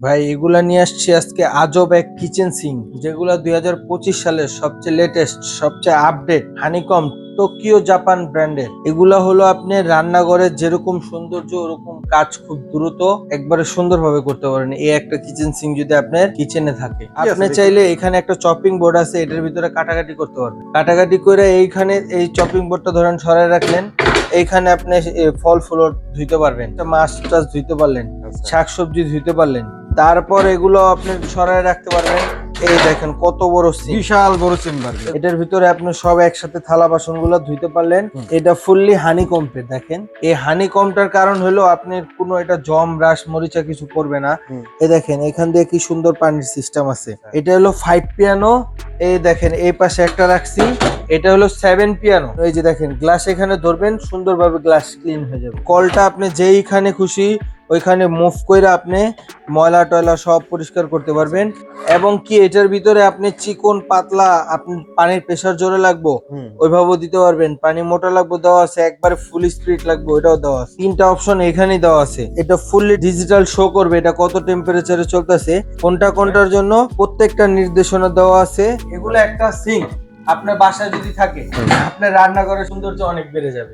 ভাই এগুলা নিয়ে আসছি আজকে আজব এক কিচেন সিং যেগুলা দুই হাজার পঁচিশ সালের সবচেয়ে লেটেস্ট সবচেয়ে আপডেট হানিকম টোকিও জাপান ব্র্যান্ডের এগুলা হলো আপনি রান্নাঘরের যেরকম সৌন্দর্য ওরকম কাজ খুব দ্রুত একবারে সুন্দরভাবে করতে পারেন। এই একটা কিচেন সিং যদি আপনার কিচেনে থাকে। আপনি চাইলে এখানে একটা চপিং বোর্ড আছে এটার ভিতরে কাটাকাটি করতে পারবেন। কাটাকাটি করে এইখানে এই চপিং বোর্ডটা ধরেন সরাই রাখলেন এইখানে আপনি ফল ফুল ধুইতে পারবেন মাছ টাছ ধুইতে পারলেন শাকসবজি ধুইতে পারলেন তারপর এগুলো আপনি সরায় রাখতে পারবেন। এই দেখেন কত বড় বিশাল বড় চেম্বার এটার ভিতরে আপনি সব একসাথে থালা বাসনগুলো ধুইতে পারলেন। এটা ফুললি হানি কম্পে দেখেন। এই হানি কমটার কারণ হলো আপনি কোনো এটা জম রাস মরিচা কিছু করবে না। এ দেখেন এখান দিয়ে কি সুন্দর পানির সিস্টেম আছে। এটা হলো ফাইভ পিয়ানো এই দেখেন এই পাশে একটা রাখছি। এটা হলো সেভেন পিয়ানো এই যে দেখেন গ্লাস এখানে ধরবেন সুন্দরভাবে গ্লাস ক্লিন হয়ে যাবে। কলটা আপনি যেইখানে খুশি ওইখানে মুভ করে আপনি ময়লা টয়লা সব পরিষ্কার করতে পারবেন। এবং কি এটার ভিতরে আপনি চিকন পাতলা আপনি পানির প্রেসার জোরে লাগবো ওইভাবেও দিতে পারবেন। পানি মোটা লাগবে দেওয়া আছে একবারে ফুল স্পিড লাগবে ওটাও দেওয়া আছে। তিনটা অপশন এখানেই দেওয়া আছে। এটা ফুললি ডিজিটাল শো করবে এটা কত টেম্পারেচারে চলতেছে কোনটা কোনটার জন্য প্রত্যেকটা নির্দেশনা দেওয়া আছে। এগুলো একটা সিঙ্ক আপনার বাসায় যদি থাকে আপনার রান্নাঘরের সৌন্দর্য অনেক বেড়ে যাবে।